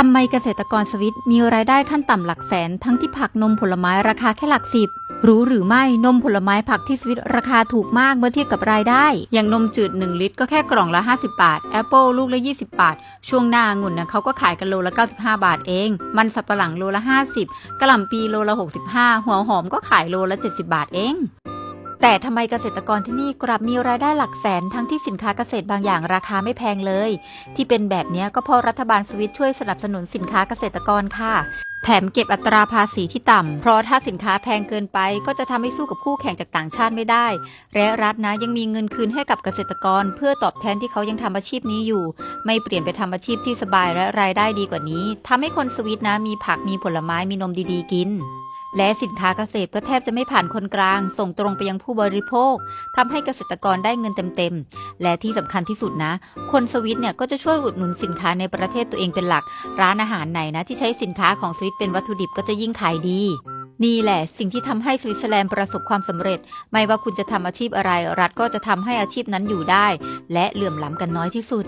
ทำไมเกษตรกรสวิตมีรายได้ขั้นต่ำหลักแสน ทั้งที่ผักนมผลไม้ราคาแค่หลักสิบรู้หรือไม่นมผลไม้ผักที่สวิตราคาถูกมากเมื่อเทียบกับรายได้ อย่างนมจืด 1 ลิตรก็แค่กล่องละ 50 บาท แอปเปิลลูกละ 20 บาท ช่วงหน้าองุ่นนะเขาก็ขายกันโลละ 95 บาทเอง มันสับปะหลังโลละ 50กระหล่ำปีโลละ 65 หัวหอมก็ขายโลละ 70 บาทเอง แต่ทำไมเกษตรกรที่นี่กลับมีรายได้หลักแสนทั้งที่สินค้าเกษตรบางอย่างราคาไม่แพงเลย ที่เป็นแบบนี้ก็เพราะรัฐบาลสวิตช่วยสนับสนุนสินค้าเกษตรกรค่ะ แถมเก็บอัตราภาษีที่ต่ำ เพราะถ้าสินค้าแพงเกินไปก็จะทำให้สู้กับคู่แข่งจากต่างชาติไม่ได้ และรัฐนะยังมีเงินคืนให้กับเกษตรกร เพื่อตอบแทนที่เขายังทำอาชีพนี้อยู่ ไม่เปลี่ยนไปทำอาชีพที่สบายและรายได้ดีกว่านี้ทำให้คนสวิตนะมีผักมีผลไม้มีนมดีๆกิน และสินค้าเกษตรก็แทบจะไม่ผ่านคนกลาง ส่งตรงไปยังผู้บริโภคทำให้เกษตรกรได้เงินเต็มๆ และที่สำคัญที่สุดนะ คนสวิตเนี่ยก็จะช่วยอุดหนุนสินค้าในประเทศตัวเองเป็นหลัก ร้านอาหารไหนนะ ที่ใช้สินค้าของสวิตเป็นวัตถุดิบก็จะยิ่งขายดีนี่แหละสิ่งที่ทำให้สวิตเซอร์แลนด์ประสบความสำเร็จ ไม่ว่าคุณจะทำอาชีพอะไร รัฐก็จะทำให้อาชีพนั้นอยู่ได้ และเหลื่อมล้ำกันน้อยที่สุด